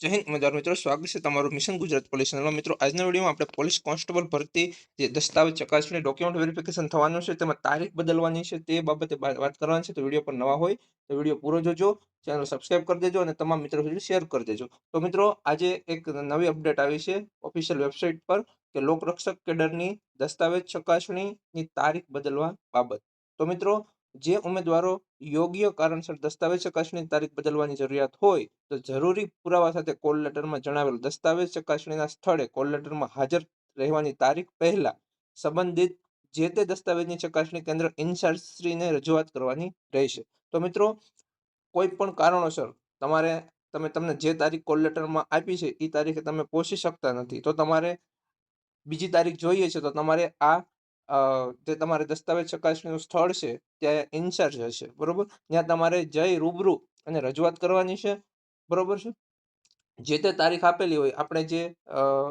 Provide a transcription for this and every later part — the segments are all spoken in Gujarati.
જય હિન્દ મજાર મિત્રો સ્વાગત છે તમારું મિશન ગુજરાત પોલીસ ચેનલમાં. મિત્રો, આજના વિડીયોમાં આપણે પોલીસ કોન્સ્ટેબલ ભરતી જે દસ્તાવેજ ચકાસણી ડોક્યુમેન્ટ વેરિફિકેશન થવાનું છે તેમાં તારીખ બદલવાની છે તે બાબતે વાત કરવાની છે. તો વીડિયો પર નવા હોય તો વીડિયો પૂરો જોજો, ચેનલ સબસ્ક્રાઈબ કરી દેજો અને તમામ મિત્રો સુધી શેર કરી દેજો. તો મિત્રો, આજે એક નવી અપડેટ આવી છે ઓફિશિયલ વેબસાઇટ પર કે લોકરક્ષક કેડરની દસ્તાવેજ ચકાસણીની તારીખ બદલવા બાબત. તો મિત્રો જે ઉમેદવારો યોગ્ય કારણસર દસ્તાવેજ ચકાસણી તારીખ બદલવાની જરૂરિયાત હોય તો જરૂરી પુરાવા સાથે કોલ લેટરમાં જણાવેલ દસ્તાવેજ ચકાસણીના સ્થળે કોલ લેટરમાં હાજર રહેવાની તારીખ પહેલા સંબંધિત જે તે દસ્તાવેજની ચકાસણી કેન્દ્ર ઇન્ચાર્જશ્રીને રજૂઆત કરવાની રહેશે. તો મિત્રો, કોઈ પણ કારણોસર તમારે, તમે તમને જે તારીખ કોલ લેટરમાં આપી છે એ તારીખે તમે પહોંચી શકતા નથી. તો તમારે બીજી તારીખ જોઈએ છે તો તમારે આ જે તમારે દસ્તાવેજ ચકાસણીનું સ્થળ છે, ત્યાં ઇન્ચાર્જ હશે બરોબર? ત્યાં તમારે જઈ રૂબરૂ અને રજૂઆત કરવાની છે, બરોબર છે? જે તે તારીખ આપેલી હોય, આપણે જે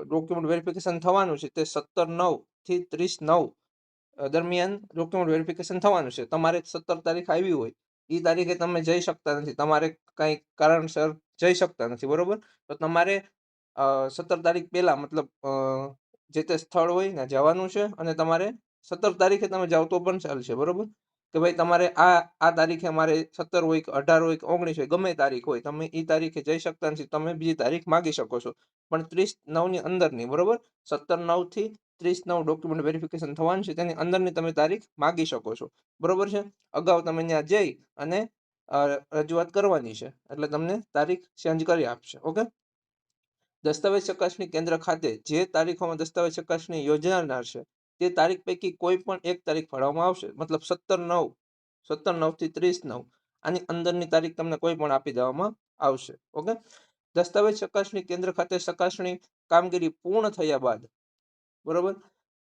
ડોક્યુમેન્ટ વેરિફિકેશન થવાનું છે, તે સત્તર નવથી ત્રીસ નવ દરમિયાન ડોક્યુમેન્ટ વેરિફિકેશન થવાનું છે. તમારે સત્તર તારીખ આવી હોય એ તારીખે તમે જઈ શકતા નથી. તમારે કંઈ કારણસર જઈ શકતા નથી, બરોબર? તો તમારે સત્તર તારીખ પહેલાં મતલબ જે તે સ્થળ હોય ને જવાનું છે અને તમારે સત્તર તારીખે તમે જાઓ તો પણ ચાલશે, બરોબર? કે ભાઈ તમારે આ આ તારીખે મારે સત્તર હોય કે અઢાર હોય કે ઓગણીસ હોય, ગમે તારીખ હોય, તમે એ તારીખે જઈ શકતા નથી, તમે બીજી તારીખ માગી શકો છો. પણ ત્રીસ નવની અંદરની, બરોબર? સત્તર નવથી ત્રીસ નવ ડોક્યુમેન્ટ વેરિફિકેશન થવાનું છે, તેની અંદરની તમે તારીખ માગી શકો છો. બરોબર છે? અગાઉ તમે ત્યાં જઈ અને રજૂઆત કરવાની છે, એટલે તમને તારીખ ચેન્જ કરી આપશે, ઓકે? દસ્તાવેજ ચકાસણી કેન્દ્ર ખાતે જે તારીખોમાં દસ્તાવેજ ચકાસણી યોજાનાર છે તે તારીખ પૈકી કોઈ પણ એક તારીખ ફાળવવામાં આવશે, મતલબ સત્તર નવ સત્તર નવથી ત્રીસ નવ, આની અંદરની તારીખ તમને કોઈ પણ આપી દેવામાં આવશે, ઓકે? દસ્તાવેજ ચકાસણી, કેન્દ્ર ખાતે ચકાસણી, કામગીરી પૂર્ણ થયા બાદ, બરોબર?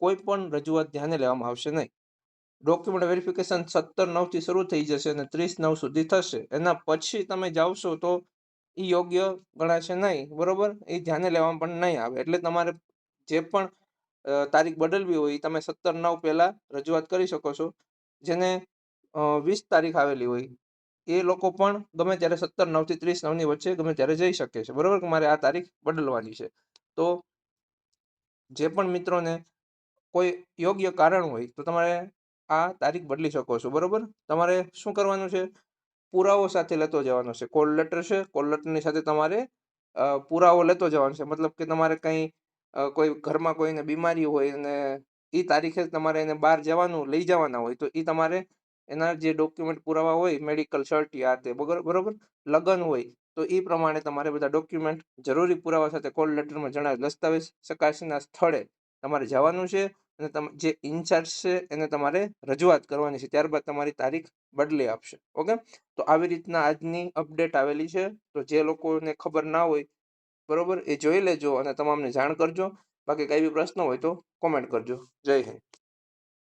કોઈ પણ રજૂઆત ધ્યાને લેવામાં આવશે નહીં. ડોક્યુમેન્ટ વેરિફિકેશન સત્તર નવથી શરૂ થઈ જશે અને ત્રીસ નવ સુધી થશે. એના પછી તમે જાવશો તો એ યોગ્ય ગણાશે નહીં, બરોબર? એ ધ્યાને લેવામાં પણ નહીં આવે. એટલે તમારે જે પણ તારીખ બદલવી હોય, તમે સત્તર નવ પહેલા રજૂઆત કરી શકો છો. જેને વીસ તારીખ આવેલી હોય, એ લોકો પણ ગમે ત્યારે સત્તર નવથી ત્રીસ નવની વચ્ચે ગમે ત્યારે જઈ શકે છે. બરોબર કે મારે આ તારીખ બદલવાની છે? તો જે પણ મિત્રોને કોઈ યોગ્ય કારણ હોય, તો તમારે આ તારીખ બદલી શકો છો. બરોબર? તમારે શું કરવાનું છે? પુરાવો સાથે લેતો જવાનો છે. કોલ લેટર છે. કોલ લેટરની સાથે તમારે પુરાવો લેતો જવાનો છે. મતલબ કે તમારે કંઈ કોઈ ઘરમાં કોઈને બીમારી હોય અને એ તારીખે તમારે એને બહાર જવાનું, લઈ જવાના હોય, તો એ તમારે એના જે ડોક્યુમેન્ટ પુરાવા હોય મેડિકલ શર્ટ આ તે બરોબર? લગ્ન હોય, તો એ પ્રમાણે તમારે બધા ડોક્યુમેન્ટ જરૂરી પુરાવા સાથે કોલ લેટરમાં જણાવે. દસ્તાવેજ ચકાસણીના સ્થળે તમારે જવાનું છે અને તમે, જે ઇન્ચાર્જ છે એને તમારે રજૂઆત કરવાની છે. ત્યારબાદ તમારી તારીખ બદલી આપશે. ઓકે? તો આવી રીતના આજની અપડેટ આવેલી છે. તો જે લોકોને ખબર ના હોય બરોબર? એ જોઈ લેજો અને તમામને જાણ કરજો. બાકી કઈ બી પ્રશ્ન હોય તો કોમેન્ટ કરજો. જય હિન્દ.